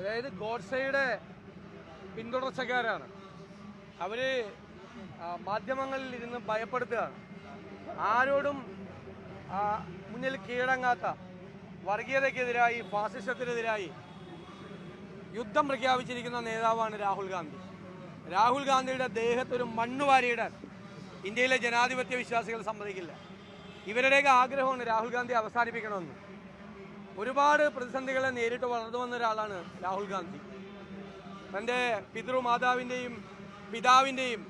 അതായത് ഗോഡ്സയുടെ പിന്തുടർച്ചക്കാരാണ്. അവർ മാധ്യമങ്ങളിൽ ഇരുന്ന് ഭയപ്പെടുത്തുകയാണ്. ആരോടും മുന്നിൽ കീഴടങ്ങാത്ത വർഗീയതയ്ക്കെതിരായി ഫാസിസത്തിനെതിരായി യുദ്ധം പ്രഖ്യാപിച്ചിരിക്കുന്ന നേതാവാണ് രാഹുൽ ഗാന്ധി. രാഹുൽ ഗാന്ധിയുടെ ദേഹത്തൊരു മണ്ണ് വാരിയിടാൻ ഇന്ത്യയിലെ ജനാധിപത്യ വിശ്വാസികൾ സമ്മതിക്കില്ല. ഇവരുടെയൊക്കെ ആഗ്രഹമാണ് രാഹുൽ ഗാന്ധി അവസാനിപ്പിക്കണമെന്ന്. ഒരുപാട് പ്രതിസന്ധികളെ നേരിട്ട് വളർന്നു വന്ന ഒരാളാണ് രാഹുൽ ഗാന്ധി. തന്റെ പിതൃമാതാവിന്റെയും പിതാവിന്റെയും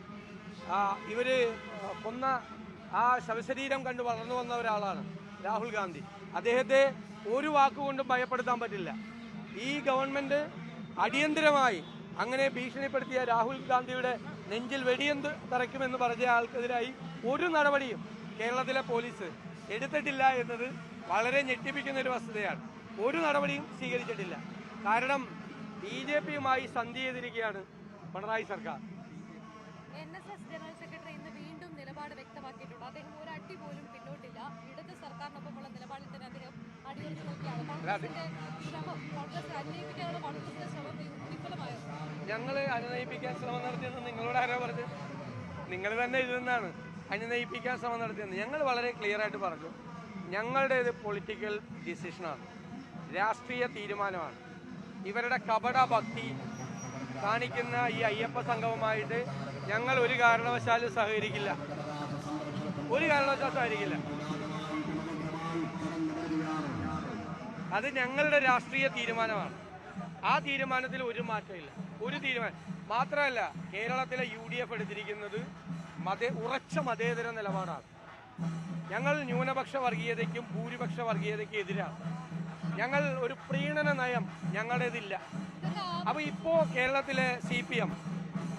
ഇവർ കൊന്ന ആ ശവശരീരം കണ്ട് വളർന്നു വന്ന ഒരാളാണ് രാഹുൽ ഗാന്ധി. അദ്ദേഹത്തെ ഒരു വാക്കുകൊണ്ടും ഭയപ്പെടുത്താൻ പറ്റില്ല. ഈ ഗവൺമെന്റ് അടിയന്തരമായി അങ്ങനെ ഭീഷണിപ്പെടുത്തിയ രാഹുൽ ഗാന്ധിയുടെ നെഞ്ചിൽ വെടിയെന്ത് തറയ്ക്കുമെന്ന് പറഞ്ഞ ആൾക്കെതിരായി ഒരു നടപടിയും കേരളത്തിലെ പോലീസ് എടുത്തിട്ടില്ല എന്നത് വളരെ ഞെട്ടിപ്പിക്കുന്ന ഒരു വസ്തുതയാണ്. ഒരു നടപടിയും സ്വീകരിച്ചിട്ടില്ല. കാരണം ബി ജെ പിയുമായി സന്ധി ചെയ്തിരിക്കുകയാണ് പിണറായി സർക്കാർ. N S S general secretary ഇന്ന് വീണ്ടും നിലപാട് വ്യക്തമാക്കിയിട്ടുണ്ട്. അദ്ദേഹം ഒരു അടി പോലും പിന്നോട്ടില്ല. ഇടത് സർക്കാരിനൊപ്പമുള്ള നിലപാടിൽ തന്നെ അദ്ദേഹം അടിയുറച്ചു നോക്കിയാണ്. കോൺഗ്രസിന്റെ ശ്രമം കോൺഗ്രസ് അന്വയിപ്പിക്കാനുള്ള കോൺഗ്രസിന്റെ ശ്രമം വി- വിഫലമായോ? ഞങ്ങൾ അനുനയിപ്പിക്കാൻ ശ്രമം നടത്തിയെന്ന് നിങ്ങളോട് ആരാ പറഞ്ഞത്? നിങ്ങൾ തന്നെ ഇരുന്നാണ് അനുനയിപ്പിക്കാൻ ശ്രമം നടത്തിയെന്ന്. ഞങ്ങൾ വളരെ ക്ലിയർ ആയിട്ട് പറഞ്ഞു. ഞങ്ങളുടേത് പൊളിറ്റിക്കൽ ഡിസിഷനാണ് രാഷ്ട്രീയ തീരുമാനമാണ്. ഇവരുടെ കപട ഭക്തി കാണിക്കുന്ന ഈ അയ്യപ്പ സംഘവുമായിട്ട് ഞങ്ങൾ ഒരു കാരണവശാലും സഹകരിക്കില്ല. ഒരു കാരണവശാലും സഹകരിക്കില്ല. അത് ഞങ്ങളുടെ രാഷ്ട്രീയ തീരുമാനമാണ്. ആ തീരുമാനത്തിൽ ഒരു മാറ്റമില്ല. ഒരു തീരുമാനം. മാത്രമല്ല കേരളത്തിലെ യു ഡി എഫ് എടുത്തിരിക്കുന്നത് മത ഉറച്ച മതേതര നിലപാടാണ്. ഞങ്ങൾ ന്യൂനപക്ഷ വർഗീയതയ്ക്കും ഭൂരിപക്ഷ വർഗീയതയ്ക്കും എതിരാണ്. ഞങ്ങൾ ഒരു പ്രീണന നയം ഞങ്ങളുടേതില്ല. ഇതൊക്കെ ആ- അപ്പൊ ഇപ്പോ കേരളത്തിലെ സി പി എം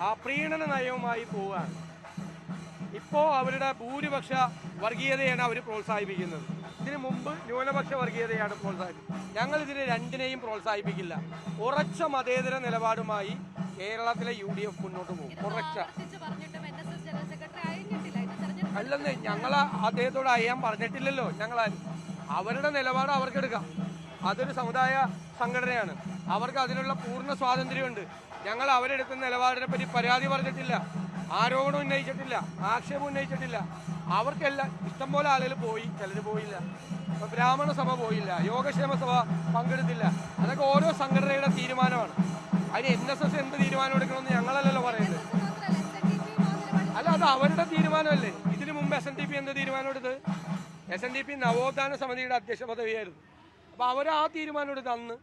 ആ പ്രീണന നയവുമായി പോവുകയാണ്. ഇപ്പോ അവരുടെ ഭൂരിപക്ഷ വർഗീയതയാണ് അവർ പ്രോത്സാഹിപ്പിക്കുന്നത്. ഇതിനു മുമ്പ് ന്യൂനപക്ഷ വർഗീയതയാണ് പ്രോത്സാഹിപ്പിക്കുന്നത്. ഞങ്ങൾ ഇതിനെ രണ്ടിനെയും പ്രോത്സാഹിപ്പിക്കില്ല. ഉറച്ച മതേതര നിലപാടുമായി കേരളത്തിലെ യു ഡി എഫ് മുന്നോട്ട് പോകും. ഉറച്ച. അല്ലെന്ന് ഞങ്ങൾ അദ്ദേഹത്തോട് അയ്യാൻ പറഞ്ഞിട്ടില്ലല്ലോ. ഞങ്ങൾ അവരുടെ നിലപാട് അവർക്കെടുക്കാം അതൊരു സമുദായ സംഘടനയാണ്. അവർക്ക് അതിനുള്ള പൂർണ സ്വാതന്ത്ര്യമുണ്ട്. ഞങ്ങൾ അവരെടുക്കുന്ന നിലപാടിനെ പറ്റി പരാതി പറഞ്ഞിട്ടില്ല. ആരോപണം ഉന്നയിച്ചിട്ടില്ല. ആക്ഷേപം ഉന്നയിച്ചിട്ടില്ല. അവർക്കെല്ലാം ഇഷ്ടംപോലെ ആളുകൾ പോയി. ചിലർ പോയില്ല. ബ്രാഹ്മണ സഭ പോയില്ല. യോഗക്ഷേമ സഭ പങ്കെടുത്തില്ല. അതൊക്കെ ഓരോ സംഘടനയുടെ തീരുമാനമാണ്. അതിന് എൻ എസ് എസ് എന്ത് തീരുമാനം എടുക്കണമെന്ന് ഞങ്ങളല്ലല്ലോ പറയുന്നത്. അല്ല അത് അവരുടെ തീരുമാനമല്ലേ? മുമ്പ് എസ് എൻ ഡി പി എന്ത് തീരുമാനം എടുത്ത് എസ് എൻ ഡി പി നവോത്ഥാന സമിതിയുടെ അധ്യക്ഷ പദവിയായിരുന്നു. അപ്പോൾ അവർ ആ തീരുമാനം എടുത്ത് അന്ന്.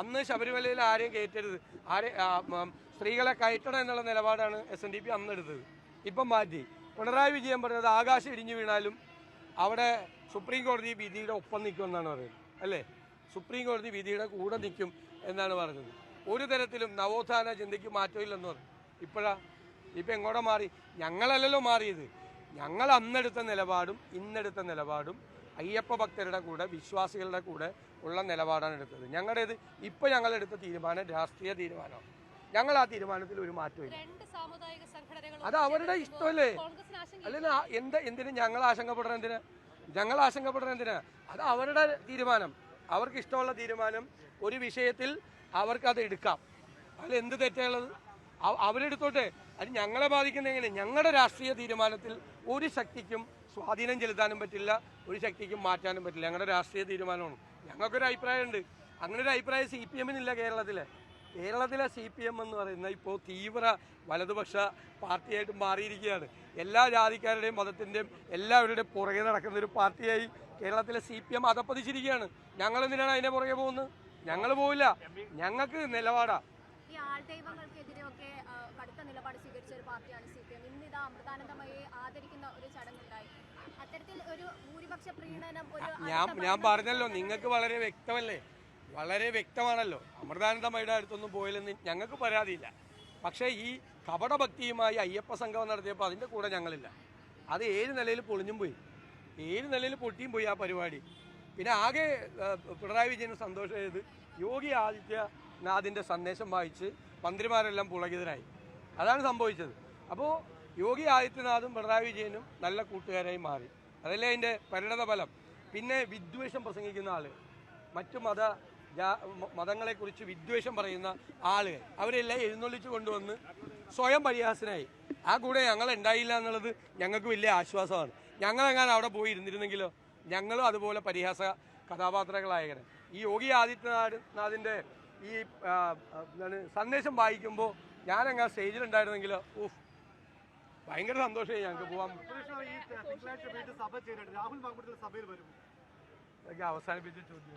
അന്ന് ശബരിമലയിൽ ആരെയും കയറ്റരുത്. ആരെ സ്ത്രീകളെ കയറ്റണം എന്നുള്ള നിലപാടാണ് എസ് എൻ ഡി പി അന്ന് എടുത്തത്. ഇപ്പം മാറ്റി. പിണറായി വിജയൻ പറഞ്ഞത് ആകാശം ഇടിഞ്ഞു വീണാലും അവിടെ സുപ്രീം കോടതി വിധിയുടെ ഒപ്പം നിൽക്കുമെന്നാണ് പറയുന്നത്. അല്ലേ? സുപ്രീം കോടതി വിധിയുടെ കൂടെ നിൽക്കും എന്നാണ് പറഞ്ഞത്. ഒരു തരത്തിലും നവോത്ഥാന ചിന്തയ്ക്ക് മാറ്റമില്ലെന്ന് പറഞ്ഞു. ഇപ്പോഴാ. ഇപ്പം എങ്ങോട്ടാണ് മാറി? ഞങ്ങളല്ലല്ലോ മാറിയത്. ഞങ്ങൾ അന്നെടുത്ത നിലപാടും ഇന്നെടുത്ത നിലപാടും അയ്യപ്പ ഭക്തരുടെ കൂടെ വിശ്വാസികളുടെ കൂടെ ഉള്ള നിലപാടാണ് എടുത്തത്. ഞങ്ങളുടേത് ഞങ്ങൾ എടുത്ത തീരുമാനം രാഷ്ട്രീയ തീരുമാനമാണ്. ഞങ്ങൾ ആ തീരുമാനത്തിൽ ഒരു മാറ്റമില്ല അത് അവരുടെ ഇഷ്ടമല്ലേ? അല്ലെങ്കിൽ ആ- എന്ത് എന്തിനു ഞങ്ങൾ ആശങ്കപ്പെടണം എന്തിനാ? ഞങ്ങൾ ആശങ്കപ്പെടണം എന്തിനാ? അത് അവരുടെ തീരുമാനം. അവർക്ക് ഇഷ്ടമുള്ള തീരുമാനം ഒരു വിഷയത്തിൽ അവർക്ക് അത് എടുക്കാം. അതിൽ എന്ത് തെറ്റുള്ളത് അവരെടുത്തോട്ടെ അത് ഞങ്ങളെ ബാധിക്കുന്ന എങ്ങനെ ഞങ്ങളുടെ രാഷ്ട്രീയ തീരുമാനത്തിൽ ഒരു ശക്തിക്കും സ്വാധീനം ചെലുത്താനും പറ്റില്ല ഒരു ശക്തിക്കും മാറ്റാനും പറ്റില്ല. ഞങ്ങളുടെ രാഷ്ട്രീയ തീരുമാനമാണ്. ഞങ്ങൾക്കൊരു അഭിപ്രായമുണ്ട്. അങ്ങനെ ഒരു അഭിപ്രായം സി പി എമ്മിനില്ല കേരളത്തിലെ. കേരളത്തിലെ സി പി എം എന്ന് പറയുന്ന ഇപ്പോൾ തീവ്ര വലതുപക്ഷ പാർട്ടിയായിട്ട് മാറിയിരിക്കുകയാണ്. എല്ലാ ജാതിക്കാരുടെയും മതത്തിന്റെയും എല്ലാവരുടെയും പുറകെ നടക്കുന്ന ഒരു പാർട്ടിയായി കേരളത്തിലെ സി പി എം അതപ്പതിച്ചിരിക്കുകയാണ് ഞങ്ങൾ എന്തിനാണ് അതിന്റെ പുറകെ പോകുന്നത്? ഞങ്ങൾ പോവില്ല. ഞങ്ങൾക്ക് നിലപാടാ. ആ, കടുത്ത നിലപാട് സ്വീകരിച്ച ഒരു പാർട്ടിയാണ് സി പി എം. ഇന്നിതാ അമൃതാനന്ദമയെ ആദരിക്കുന്ന ഒരു ചടങ്ങുണ്ടായി. അത്തരത്തിൽ ഒരു ഭൂരിപക്ഷ പ്രീണനം ഒരു ഞാൻ ഞാൻ പറഞ്ഞല്ലോ നിങ്ങൾക്ക് വളരെ വ്യക്തമല്ലേ? വളരെ വ്യക്തമാണല്ലോ. അമൃതാനന്ദമയുടെ അടുത്തൊന്നും പോയില്ലെന്ന് ഞങ്ങൾക്ക് പരാതിയില്ല. പക്ഷേ ഈ കപടഭക്തിയുമായി അയ്യപ്പ സംഗമം നടത്തിയപ്പോൾ അതിന്റെ കൂടെ ഞങ്ങളില്ല. അത് ഏത് നിലയിൽ പൊളിഞ്ഞും പോയി. ഏത് നിലയിൽ പൊട്ടിയും പോയി ആ പരിപാടി. പിന്നെ ആകെ പിണറായി വിജയന് സന്തോഷമായത് യോഗി ആദിത്യനാഥിന്റെ സന്ദേശം വായിച്ച് മന്ത്രിമാരെല്ലാം പുളകിതരായി അതാണ് സംഭവിച്ചത്. അപ്പോൾ യോഗി ആദിത്യനാഥും പിണറായി വിജയനും നല്ല കൂട്ടുകാരായി മാറി. അതല്ലേ അതിന്റെ പരിണത ഫലം? പിന്നെ വിദ്വേഷം പ്രസംഗിക്കുന്ന ആൾ മറ്റു മത മതങ്ങളെക്കുറിച്ച് വിദ്വേഷം പറയുന്ന ആളുകൾ അവരെല്ലാം എഴുന്നള്ളിച്ച് കൊണ്ടുവന്ന് സ്വയം പരിഹാസനായി ആ കൂടെ ഞങ്ങൾ ഉണ്ടായില്ല എന്നുള്ളത് ഞങ്ങൾക്ക് വലിയ ആശ്വാസമാണ്. ഞങ്ങളെങ്ങാനും അവിടെ പോയി ഇരുന്നിരുന്നെങ്കിലോ? ഞങ്ങളും അതുപോലെ പരിഹാസ കഥാപാത്രങ്ങളായകനെ ഈ യോഗി ആദിത്യനാഥ് നാഥിന്റെ ഈ എന്താണ് സന്ദേശം വായിക്കുമ്പോൾ ഞാനങ്ങ് ആ സ്റ്റേജിലുണ്ടായിരുന്നെങ്കിൽ ഊഫ് ഭയങ്കര സന്തോഷമായി ഞങ്ങൾക്ക് ഇതൊക്കെ അവസാനിപ്പിച്ച ചോദ്യം.